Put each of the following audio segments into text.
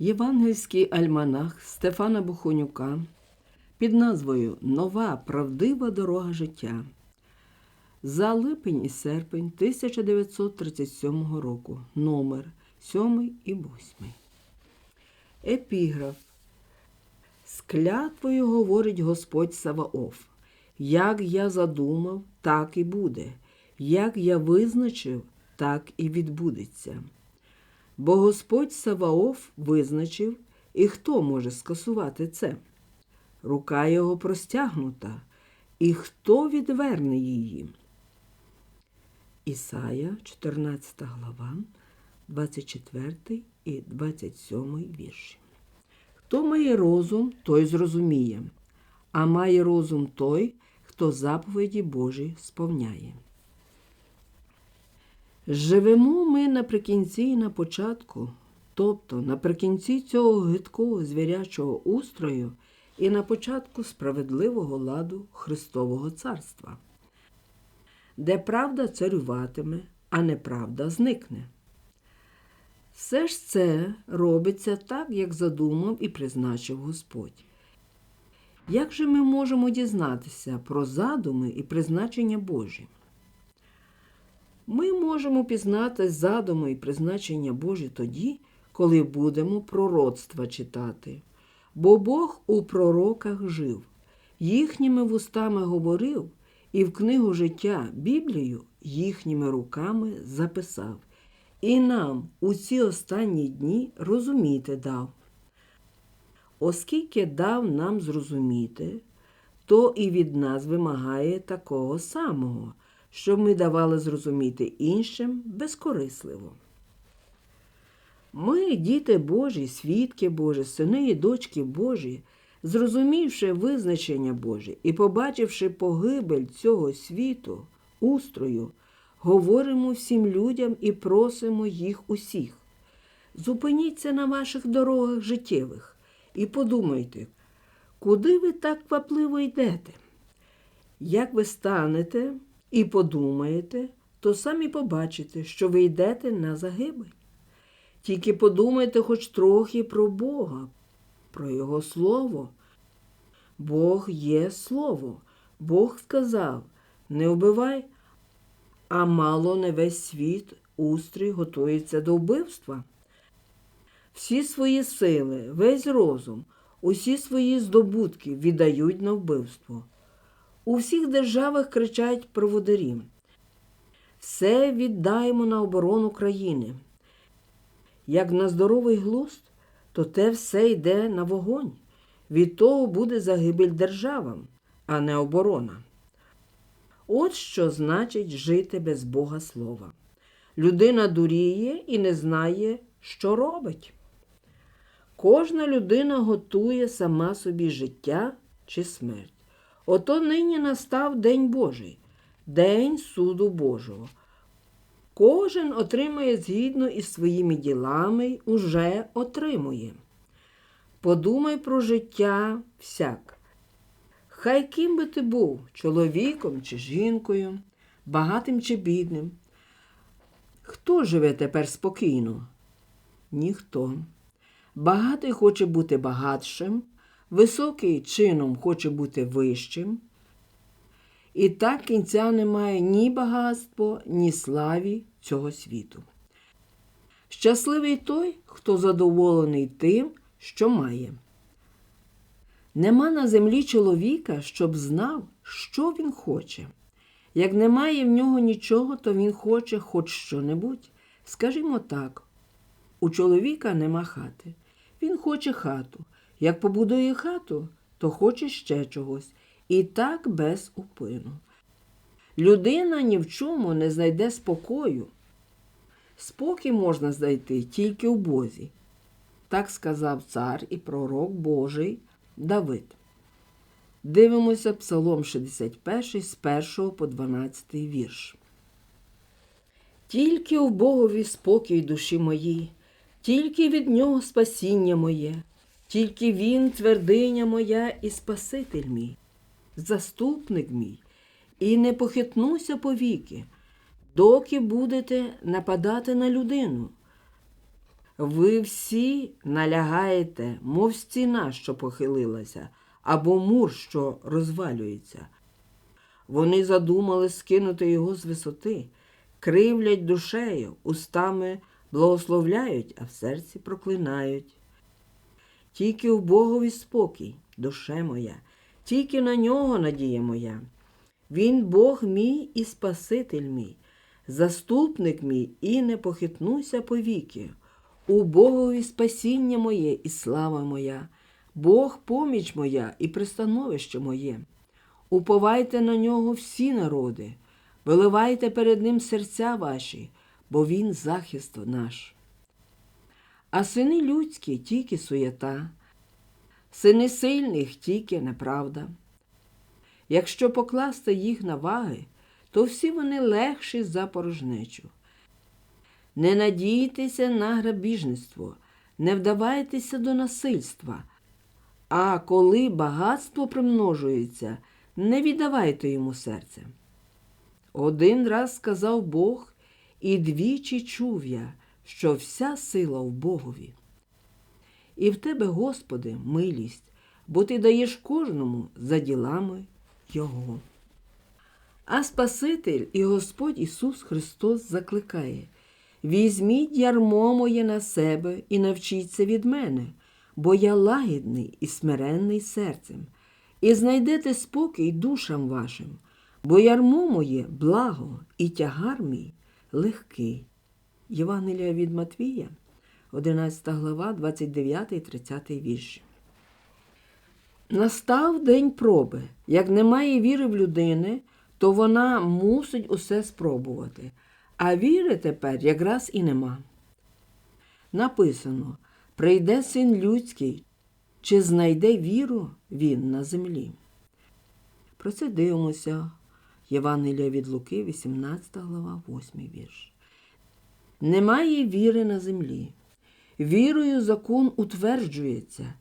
Євангельський альманах Стефана Бухонюка під назвою Нова правдива дорога життя за липень і серпень 1937 року, номер 7 і 8. Епіграф. З клятвою говорить Господь Саваоф. Як я задумав, так і буде. Як я визначив, так і відбудеться. Бо Господь Саваоф визначив, і хто може скасувати це? Рука його простягнута, і хто відверне її? Ісая, 14 глава, 24 і 27 вірші. Хто має розум, той зрозуміє, а має розум той, хто заповіді Божі сповняє. Живемо ми наприкінці і на початку, тобто наприкінці цього гидкого звірячого устрою і на початку справедливого ладу Христового Царства, де правда царюватиме, а неправда зникне. Все ж це робиться так, як задумав і призначив Господь. Як же ми можемо дізнатися про задуми і призначення Божі? Ми можемо пізнати задуми і призначення Божі тоді, коли будемо пророцтва читати. Бо Бог у пророках жив, їхніми вустами говорив, і в книгу життя Біблію їхніми руками записав. І нам у ці останні дні розуміти дав. Оскільки дав нам зрозуміти, то і від нас вимагає такого самого, щоб ми давали зрозуміти іншим безкорисливо. Ми, діти Божі, свідки Божі, сини і дочки Божі, зрозумівши визначення Боже і побачивши погибель цього світу, устрою, говоримо всім людям і просимо їх усіх. Зупиніться на ваших дорогах життєвих і подумайте, куди ви так квапливо йдете? Як ви станете і подумаєте, то самі побачите, що ви йдете на загибель. Тільки подумайте хоч трохи про Бога, про Його Слово. Бог є Слово. Бог сказав: не вбивай, а мало не весь світ устрій готується до вбивства. Всі свої сили, весь розум, усі свої здобутки віддають на вбивство. У всіх державах кричать проводарі. Все віддаємо на оборону країни. Як на здоровий глузд, то те все йде на вогонь. Від того буде загибель державам, а не оборона. От що значить жити без Бога Слова. Людина дуріє і не знає, що робить. Кожна людина готує сама собі життя чи смерть. Ото нині настав День Божий, День суду Божого. Кожен отримає згідно із своїми ділами уже отримує. Подумай про життя всяк. Хай ким би ти був, чоловіком чи жінкою, багатим чи бідним. Хто живе тепер спокійно? Ніхто. Багатий хоче бути багатшим, високий чином хоче бути вищим. І так кінця немає ні багатства, ні славі цього світу. Щасливий той, хто задоволений тим, що має. Нема на землі чоловіка, щоб знав, що він хоче. Як немає в нього нічого, то він хоче хоч що-небудь. Скажімо так, у чоловіка нема хати. Він хоче хату. Як побудує хату, то хоче ще чогось. І так без упину. Людина ні в чому не знайде спокою. Спокій можна знайти тільки в Бозі. Так сказав цар і пророк Божий Давид. Дивимося Псалом 61 з 1 по 12 вірш. Тільки в Богові спокій душі моїй, тільки від нього спасіння моє, тільки Він твердиня моя і Спаситель мій, заступник мій, і не похитнуся повіки, доки будете нападати на людину. Ви всі налягаєте, мов стіна, що похилилася, або мур, що розвалюється. Вони задумали скинути його з висоти, кривлять душею, устами благословляють, а в серці проклинають. Тільки в Богові спокій, душе моя, тільки на нього надія моя. Він Бог мій і Спаситель мій, заступник мій, і не похитнуся повіки. У Богові спасіння моє і слава моя, Бог поміч моя і пристановище моє. Уповайте на нього всі народи, виливайте перед ним серця ваші, бо він захист наш. А сини людські тільки суєта, сини сильних тільки неправда. Якщо покласти їх на ваги, то всі вони легші за порожнечу. Не надійтеся на грабіжництво, не вдавайтеся до насильства, а коли багатство примножується, не віддавайте йому серце. Один раз сказав Бог, і двічі чув я, що вся сила в Богові. І в тебе, Господи, милість, бо ти даєш кожному за ділами Його. А Спаситель і Господь Ісус Христос закликає Візьміть ярмо моє на себе і навчіться від мене, бо я лагідний і смиренний серцем, і знайдете спокій душам вашим, бо ярмо моє благо і тягар мій легкий. Євангелія від Матвія, 11 глава, 29, 30 вірші. Настав день проби. Як немає віри в людини, то вона мусить усе спробувати. А віри тепер якраз і нема. Написано прийде син людський, чи знайде віру він на землі. Про це дивимося. Євангелія від Луки, 18 глава, 8 вірш. Немає віри на землі. Вірою закон утверджується.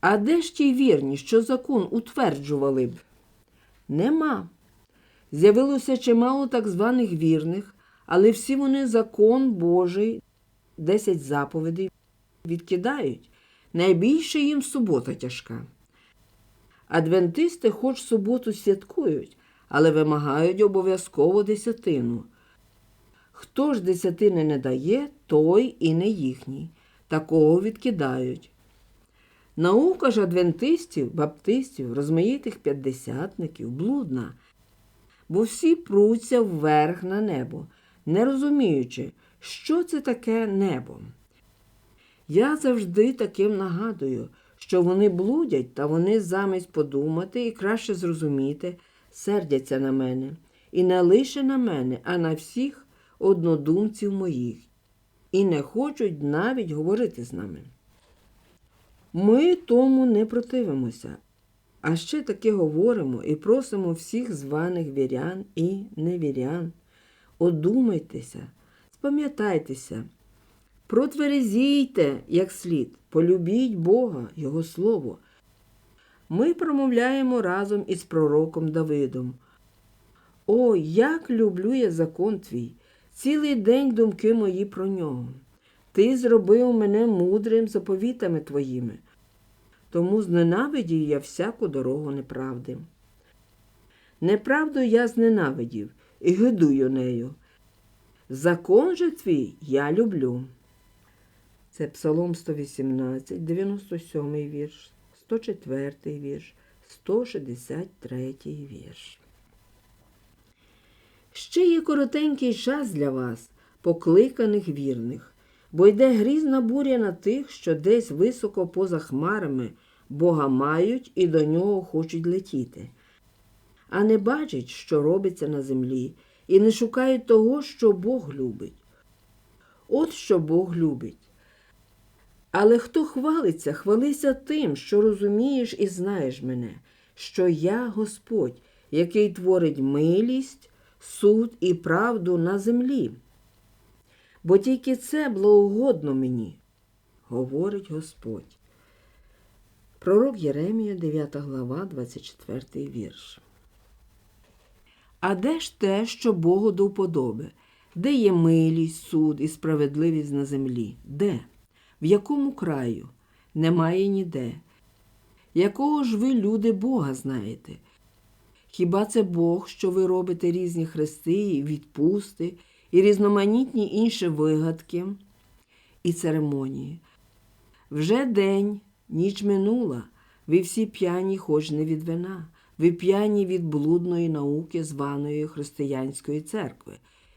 А де ж ті вірні, що закон утверджували б? Нема. З'явилося чимало так званих вірних, але всі вони закон Божий, десять заповідей відкидають. Найбільше їм субота тяжка. Адвентисти хоч суботу святкують, але вимагають обов'язково десятину. Хто ж десятини не дає, той і не їхній. Такого відкидають. Наука ж адвентистів, баптистів, розмаїтих п'ятдесятників блудна, бо всі пруться вверх на небо, не розуміючи, що це таке небо. Я завжди таким нагадую, що вони блудять, та вони замість подумати і краще зрозуміти, сердяться на мене, і не лише на мене, а на всіх однодумців моїх, і не хочуть навіть говорити з нами. Ми тому не противимося, а ще таки говоримо і просимо всіх званих вірян і невірян. Одумайтеся, спам'ятайтеся, протверезійте як слід, полюбіть Бога, Його Слово. Ми промовляємо разом із пророком Давидом. О, як люблю я закон твій, цілий день думки мої про нього. Ти зробив мене мудрим заповітами твоїми, тому зненавидів я всяку дорогу неправди. Неправду я зненавидів і гидую нею. Закон же твій я люблю. Це Псалом 118, 97 вірш, 104 вірш, 163 вірш. Ще є коротенький час для вас, покликаних вірних, бо йде грізна буря на тих, що десь високо поза хмарами Бога мають і до нього хочуть летіти, а не бачать, що робиться на землі, і не шукають того, що Бог любить. От що Бог любить. Але хто хвалиться, хвалися тим, що розумієш і знаєш мене, що я Господь, який творить милість, суд і правду на землі. Бо тільки це благогодно мені, говорить Господь. Пророк Єремія, 9 глава, 24 вірш. А де ж те, що Богу до вподоби? Де є милість, суд і справедливість на землі? Де? В якому краю? Немає ніде. Якого ж ви, люди, Бога знаєте? Хіба це Бог, що ви робите різні хрести, відпусти, і різноманітні інші вигадки і церемонії? Вже день, ніч минула, ви всі п'яні, хоч не від вина, ви п'яні від блудної науки, званої християнської церкви,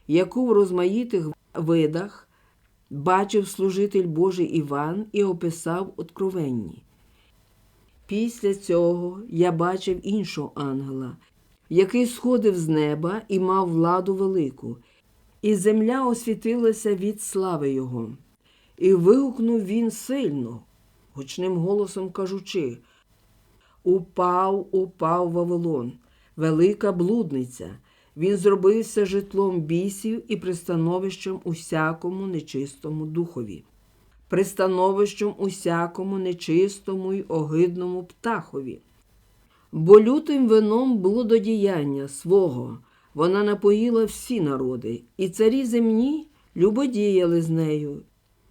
яку в розмаїтих видах бачив служитель Божий Іван і описав откровенні. Після цього я бачив іншого ангела, який сходив з неба і мав владу велику, і земля освітилася від слави його. І вигукнув він сильно, гучним голосом кажучи: Упав, упав Вавилон, велика блудниця. Він зробився житлом бісів і пристановищем усякому нечистому духові, пристановищем усякому нечистому й огидному птахові. Бо лютим вином блудодіяння свого вона напоїла всі народи, і царі земні любодіяли з нею,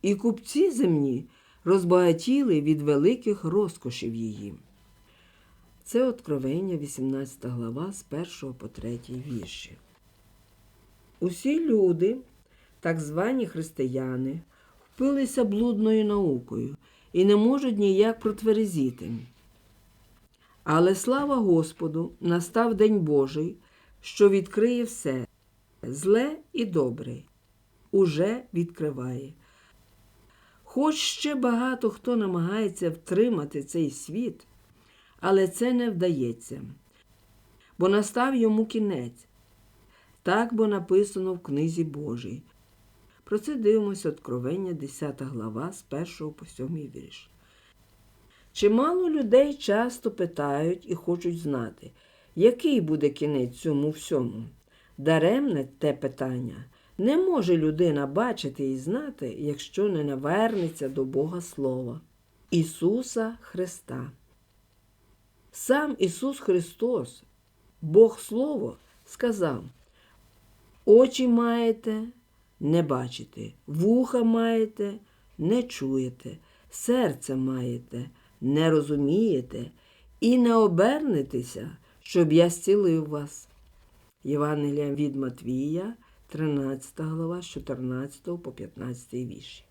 і купці земні розбагатіли від великих розкошів її. Це Откровення, 18 глава, з 1 по 3 вірші. Усі люди, так звані християни, впилися блудною наукою і не можуть ніяк протверезіти. Але слава Господу, настав День Божий, що відкриє все, зле і добре, уже відкриває. Хоч ще багато хто намагається втримати цей світ, але це не вдається, бо настав йому кінець. Так бо написано в книзі Божій. Про це дивимося Откровення, 10 глава, з 1 по 7 вірш. Чимало людей часто питають і хочуть знати, який буде кінець цьому всьому. Даремне те питання. Не може людина бачити і знати, якщо не навернеться до Бога Слова, Ісуса Христа. Сам Ісус Христос, Бог Слово, сказав: Очі маєте, не бачите, вуха маєте, не чуєте, серце маєте, не розумієте і не обернетеся, щоб я зцілив вас. Євангелія від Матвія, 13 глава, з 14 по 15 вірші.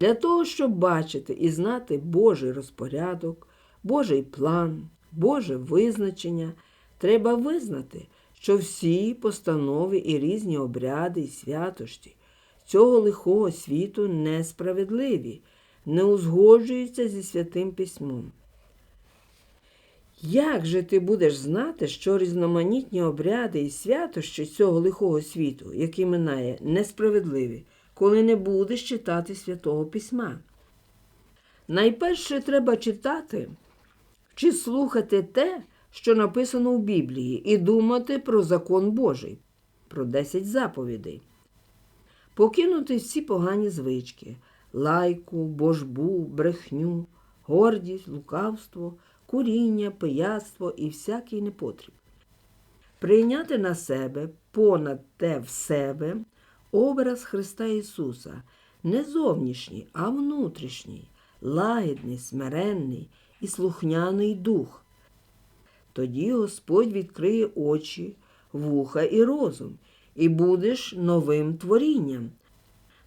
Для того, щоб бачити і знати Божий розпорядок, Божий план, Боже визначення, треба визнати, що всі постанови і різні обряди і святості цього лихого світу несправедливі, не узгоджуються зі святим письмом. Як же ти будеш знати, що різноманітні обряди і святощі цього лихого світу, який минає, несправедливі, коли не будеш читати святого письма? Найперше треба читати чи слухати те, що написано в Біблії, і думати про закон Божий, про десять заповідей, покинути всі погані звички, лайку, божбу, брехню, гордість, лукавство, куріння, пияцтво і всякий непотріб. Прийняти на себе понад те в себе образ Христа Ісуса, не зовнішній, а внутрішній, лагідний, смиренний і слухняний дух. Тоді Господь відкриє очі, вуха і розум, і будеш новим творінням.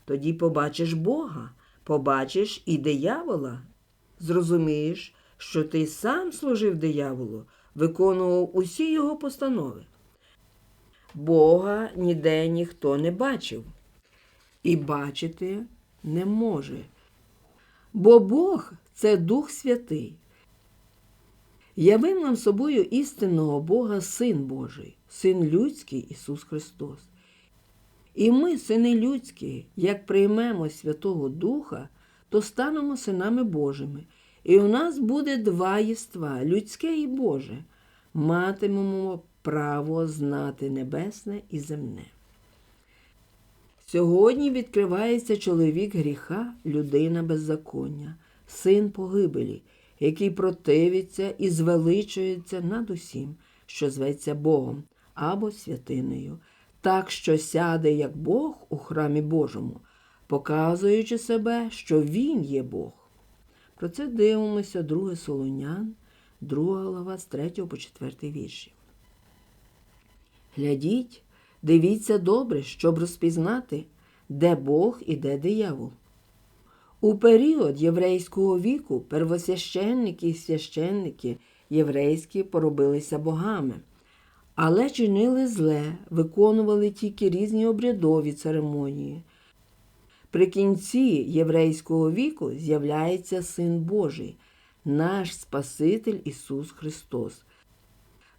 Тоді побачиш Бога, побачиш і диявола. Зрозумієш, що ти сам служив дияволу, виконував усі його постанови. Бога ніде ніхто не бачив і бачити не може. Бо Бог це Дух Святий. Явив нам собою істинного Бога Син Божий, Син людський Ісус Христос. І ми, сини людські, як приймемо Святого Духа, то станемо синами Божими. І у нас буде два єства людське і Боже. Матимемо право знати небесне і земне. Сьогодні відкривається чоловік гріха, людина беззаконня, син погибелі, який противиться і звеличується над усім, що зветься Богом або святинею, так що сяде як Бог у храмі Божому, показуючи себе, що Він є Бог. Про це дивимося 2 Солонян, 2 глава з 3 по 4 вірші. Глядіть, дивіться добре, щоб розпізнати, де Бог і де диявол. У період єврейського віку первосвященники і священники єврейські поробилися богами, але чинили зле, виконували тільки різні обрядові церемонії. При кінці єврейського віку з'являється Син Божий, наш Спаситель Ісус Христос,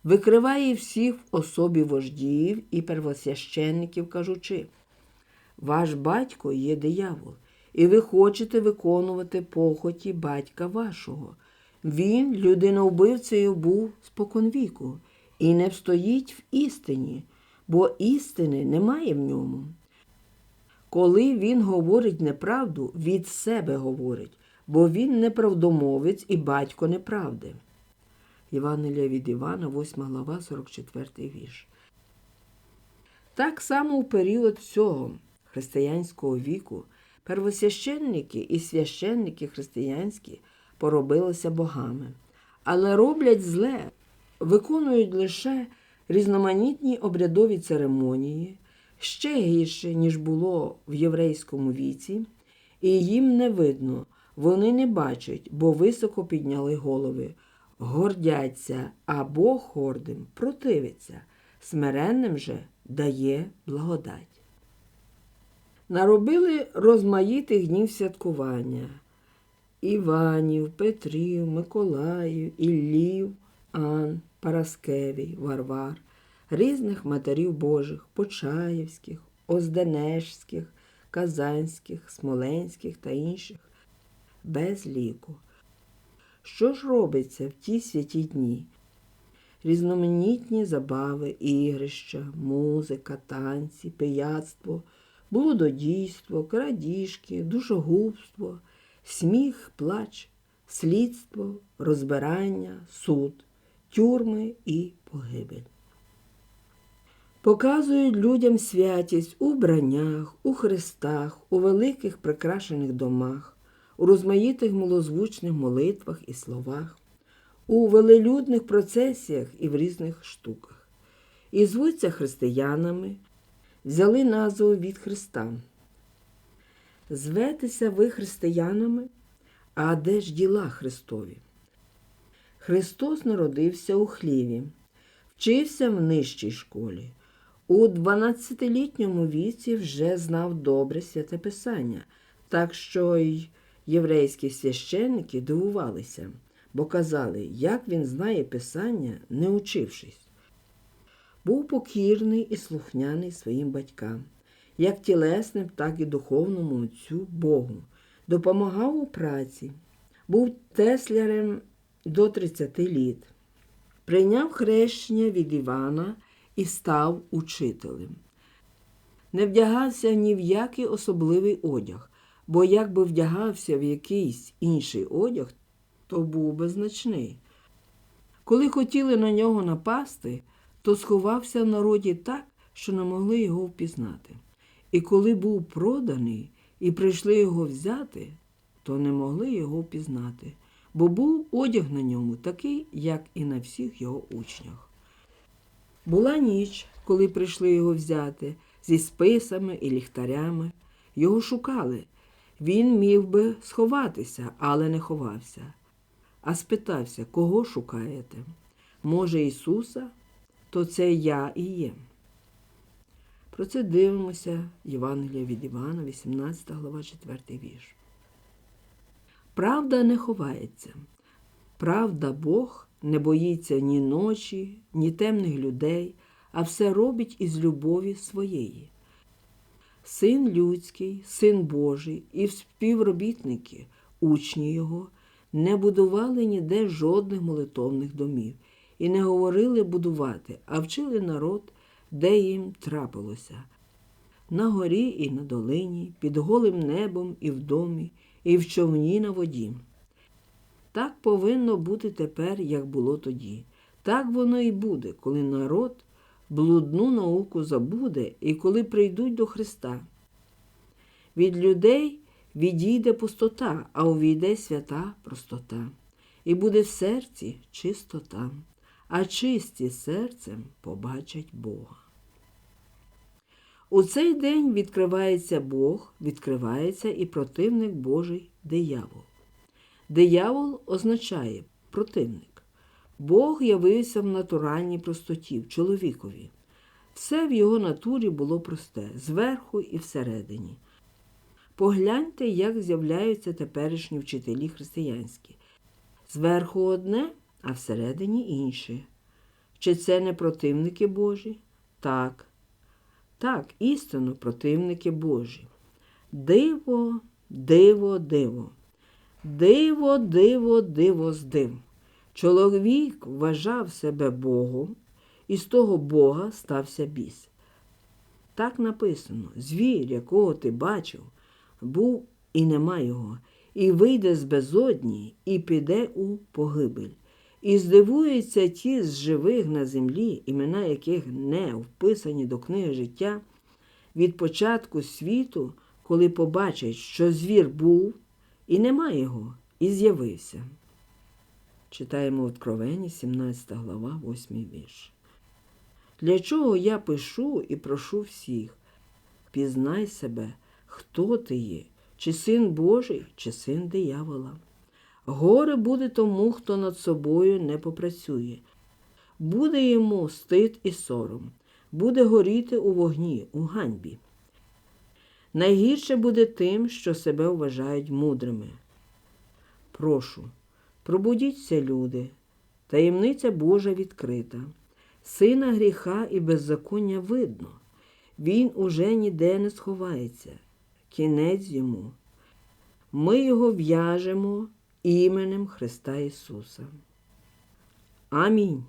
викриває всіх в особі вождіїв і первосвященників, кажучи, ваш батько є диявол, і ви хочете виконувати похоті батька вашого. Він, людиновбивцею, був споконвіку, і не встоїть в істині, бо істини немає в ньому. Коли він говорить неправду, від себе говорить, бо він неправдомовець і батько неправди. Євангелія від Івана, 8 глава, 44 вірш. Так само у період всього християнського віку первосвященники і священники християнські поробилися богами, але роблять зле, виконують лише різноманітні обрядові церемонії, ще гірше, ніж було в єврейському віці, і їм не видно, вони не бачать, бо високо підняли голови, гордяться, а Бог гордим противиться, смиренним же дає благодать. Наробили розмаїтих днів святкування Іванів, Петрів, Миколаїв, Іллів, Ан, Параскевій, Варвар, різних матерів Божих, Почаївських, Озденежських, Казанських, Смоленських та інших, без ліку. Що ж робиться в ті святі дні? Різноманітні забави, ігрища, музика, танці, пияцтво, блудодійство, крадіжки, душогубство, сміх, плач, слідство, розбирання, суд, тюрми і погибель. Показують людям святість у браннях, у хрестах, у великих прикрашених домах, у розмаїтих милозвучних молитвах і словах, у велелюдних процесіях і в різних штуках. І звуться християнами, взяли назву від Христа. Зветеся ви християнами, а де ж діла Христові? Христос народився у хліві, вчився в нижчій школі. У 12-літньому віці вже знав добре святе Писання, так що й єврейські священники дивувалися, бо казали, як він знає Писання, не учившись. Був покірний і слухняний своїм батькам, як тілесним, так і духовному отцю Богу, допомагав у праці, був теслярем до 30 літ, прийняв хрещення від Івана і став учителем. Не вдягався ні в який особливий одяг, бо якби вдягався в якийсь інший одяг, то був би значний. Коли хотіли на нього напасти, то сховався в народі так, що не могли його впізнати. І коли був проданий і прийшли його взяти, то не могли його впізнати, бо був одяг на ньому такий, як і на всіх його учнях. Була ніч, коли прийшли його взяти, зі списами і ліхтарями. Його шукали. Він міг би сховатися, але не ховався. А спитався, кого шукаєте? Може, Ісуса? То це я і є. Про це дивимося Євангелія від Івана, 18 глава, 4 вірш. Правда не ховається. Правда Бог не боїться ні ночі, ні темних людей, а все робить із любові своєї. Син людський, син Божий і співробітники, учні його, не будували ніде жодних молитовних домів і не говорили будувати, а вчили народ, де їм трапилося. На горі і на долині, під голим небом і в домі, і в човні на воді. Так повинно бути тепер, як було тоді. Так воно і буде, коли народ блудну науку забуде, і коли прийдуть до Христа. Від людей відійде пустота, а увійде свята простота, і буде в серці чистота, а чисті серцем побачать Бога. У цей день відкривається Бог, відкривається і противник Божий диявол. Диявол означає противник. Бог явився в натуральній простоті, в чоловікові. Все в його натурі було просте, зверху і всередині. Погляньте, як з'являються теперішні вчителі християнські. Зверху одне, а всередині інше. Чи це не противники Божі? Так. Так, істинно противники Божі. Диво, диво, диво. Диво, диво, диво з див. Чоловік вважав себе Богом, і з того Бога стався біс. Так написано: звір, якого ти бачив, був і нема його, і вийде з безодні, і піде у погибель. І здивуються ті з живих на землі, імена яких не вписані до книги життя, від початку світу, коли побачать, що звір був, і нема його, і з'явився. Читаємо в Откровенні, 17 глава, 8 вірш. Для чого я пишу і прошу всіх? Пізнай себе, хто ти є, чи син Божий, чи син диявола. Горе буде тому, хто над собою не попрацює. Буде йому стид і сором, буде горіти у вогні, у ганьбі. Найгірше буде тим, що себе вважають мудрими. Прошу, пробудіться, люди, таємниця Божа відкрита, сина гріха і беззаконня видно. Він уже ніде не сховається, кінець йому. Ми його в'яжемо іменем Христа Ісуса. Амінь.